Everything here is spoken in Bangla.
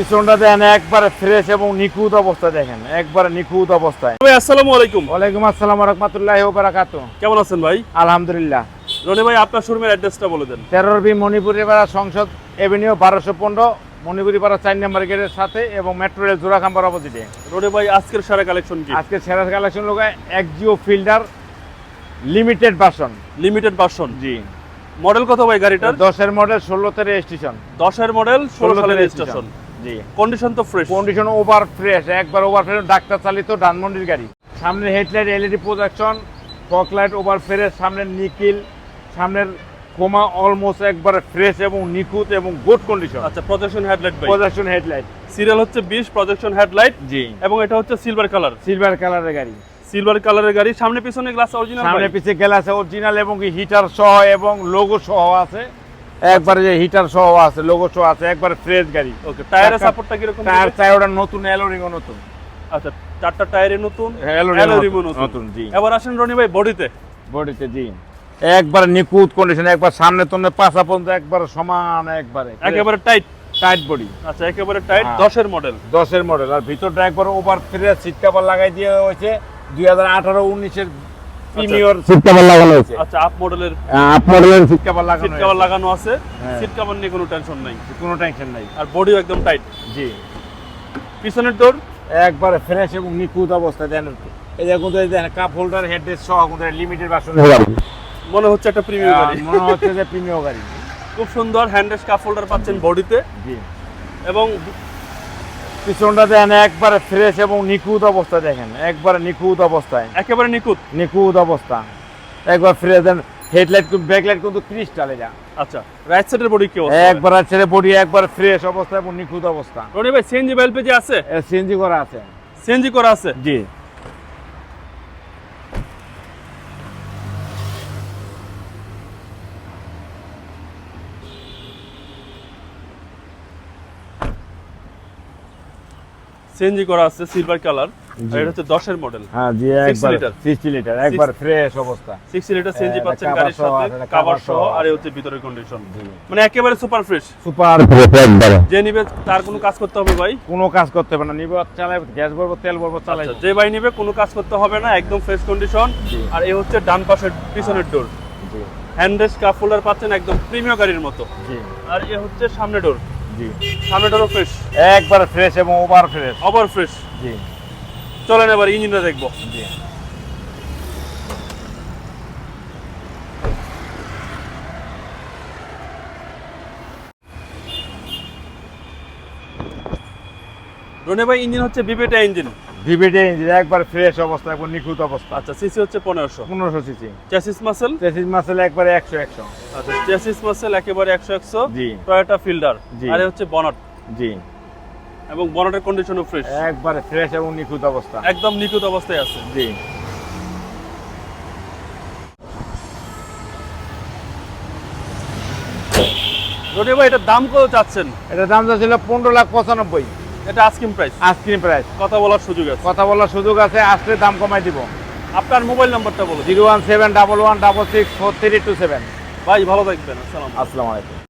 পিছনটা দেখেন একবারে ফ্রেশ এবং নিখুঁত অবস্থায় দেখেন একবারে নিখুঁত অবস্থায়। ভাই আসসালামু আলাইকুম। ওয়ালাইকুম আসসালাম রহমতুল্লাহ বারাকাতু কেমন আছেন ভাই? আলহামদুলিল্লাহ। রনি ভাই আপনার শোরুমের অ্যাড্রেসটা বলে দেন। তেরোর বি মণিপুরি পাড়া সংসদ এভিনিউ বারোশো পনেরো মণিপুরি পাড়া চার নম্বর গেটের সাথে এবং মেট্রো রেল জোড়া খাম্বার অপোজিটে। রনি ভাই আজকের সারা কালেকশন কি? আজকে সেরা কালেকশন লোক Axio Fielder limited version limited version জি। মডেল কত ভাই গাড়িটার? দশের মডেল ষোলোতে রেজিস্ট্রেশন দশের মডেল ষোলো সালের রেজিস্ট্রেশন রেজিস্ট্রেশন জি। কন্ডিশন তো ফ্রেশ কন্ডিশন ওভার ফ্রেশ একবার ওভার ফ্রেশ ডাক্তার চালিত ধানমন্ডির গাড়ি। সামনের headlight LED projection fog light over fresh সামনের নিকিল সামনের কোমা অলমোস্ট একবার ফ্রেশ এবং নিখুঁত এবং গুড কন্ডিশন আচ্ছা projection headlight projection headlight serial হচ্ছে 20 প্রজেকশন হেডলাইট জি। এবং এটা হচ্ছে সিলভার কালার সিলভার কালারের গাড়ি। সিলভার কালারের গাড়ি। সামনে পিছনে গ্লাস অরিজিনাল সামনে পিছে গ্লাস অরিজিনাল এবং হিটার সহ এবং লোগো সহ আছে। একবারে যে হিটার সহ আছে লোগো সহ আছে একবারে ফ্রেশ গাড়ি। ওকে টায়ারের সাপোর্টটা কি রকম টায়ার টায়ারটা নতুন অ্যালোরিংও নতুন। আচ্ছা চারটা টায়ারে নতুন অ্যালোরিং নতুন। নতুন। জি। এবার আসেন রনি ভাই বডিতে বডিতে জি। একবার নিখুঁত কন্ডিশন একবার সামনে তোমরা পাশা পর্যন্ত একবার সমান একবারে। একেবারে টাইট টাইট বডি আচ্ছা একেবারে টাইট হ্যাঁ। দশের মডেল দশের মডেল আর ভিতরটা একবার ওভার ফ্রেশ সিট কভার লাগাই দিয়ে হয়েছে দুই হাজার আঠারো উনিশের প্রিমিয়র সিট কভার লাগানো হয়েছে। আচ্ছা আপ মডেলের আপ মডেলের সিট কভার লাগানো সিট কভার লাগানো আছে। সিট কভার নিয়ে কোনো টেনশন নাই। কোনো টেনশন নাই। আর বডিও একদম টাইট জি। পিছনের ডোর একবারে ফ্রেশ এবং নিখুঁত অবস্থায় দেন। এই যে কিন্তু এই দেখেন কাপ হোল্ডার হেডরেস্ট সহ কিন্তু লিমিটেড ভার্সন মনে হচ্ছে একটা প্রিমিয়াম গাড়ি। মনে হচ্ছে যে প্রিমিয়াম গাড়ি। খুব সুন্দর হ্যান্ডেস কাপ হোল্ডার পাচ্ছেন বডিতে জি। এবং পিছনটা দেখেন একবারে ফ্রেশ এবং নিখুঁত অবস্থা দেখেন একবারে নিখুঁত অবস্থায়। একেবারে নিখুঁত? নিখুঁত অবস্থা। একবার ফ্রেশ দেন হেডলাইট ব্যাকলাইট কিন্তু ক্রিস্টাল এটা। আচ্ছা রাইট সাইডের বডি কেউ একবার রাইট সাইডের বডি একবার ফ্রেশ অবস্থা এবং নিখুঁত অবস্থা। রনি ভাই সিএনজি এলপিজি আছে? সিএনজি করা আছে। সিএনজি করা আছে? জি। সিএনজি করা আছে সিলভার কালার আর এটা হচ্ছে 10 এর মডেল হ্যাঁ জি একবার লিটার। 60 লিটার একবার ফ্রেশ অবস্থা। 60 লিটার সিএনজি পাচ্ছেন গাড়ির সাথে কভার সহ আর এই হচ্ছে ভিতরের কন্ডিশন মানে একেবারে সুপার ফ্রেশ সুপার ফ্রেশ একবারে। যে নিবে তার কোনো কাজ করতে হবে ভাই? কোনো কাজ করতে হবে না নিব চালাই গ্যাস ভরবো তেল ভরবো চালাই। আচ্ছা, যে ভাই নিবে কোনো কাজ করতে হবে না একদম ফ্রেশ কন্ডিশন আর এই হচ্ছে ডান পাশের পিছনের ডোর কাপ হোল্ডার পাচ্ছেন একদম প্রিমিয়াম গাড়ির মতো। জি। আর এ হচ্ছে সামনে ডোর জি। সামনেটারও ফ্রেশ একবার ফ্রেশ এবং ওভার ফ্রেশ ওভার ফ্রেশ জি। চলেন এবার ইঞ্জিনটা দেখব। জি। রনে ভাই ইঞ্জিন হচ্ছে বিপেটা ইঞ্জিন। ভিভিডি ইঞ্জিন একবার ফ্রেশ অবস্থা একবার নিখুঁত অবস্থা। আচ্ছা সিসি হচ্ছে পনেরোশো। পনেরোশো CC chassis muscle chassis muscle একবারে একশো একশো। আচ্ছা চ্যাসিস মাসেল একেবারে একশো একশো। জি। টয়োটা ফিল্ডার জি। আর হচ্ছে বনট জি। এবং বনটের কন্ডিশনও ফ্রেশ একবারে ফ্রেশ এবং নিখুঁত অবস্থা। একদম নিখুঁত অবস্থায় আছে। জি। রনে ভাই এটার দাম কত চাচ্ছেন? এটা দাম ছিল পনেরো লাখ পঁচানব্বই। এটা আস্কিং প্রাইস আইসক্রিম প্রাইস কথা বলার সুযোগ আছে। কথা বলার সুযোগ আছে আসলে দাম কমাই দিব। আপনার মোবাইল নাম্বারটা বলো zero one seven double one double six four three two seven. ভাই ভালো থাকবেন। আসসালাম আসসালামু আলাইকুম।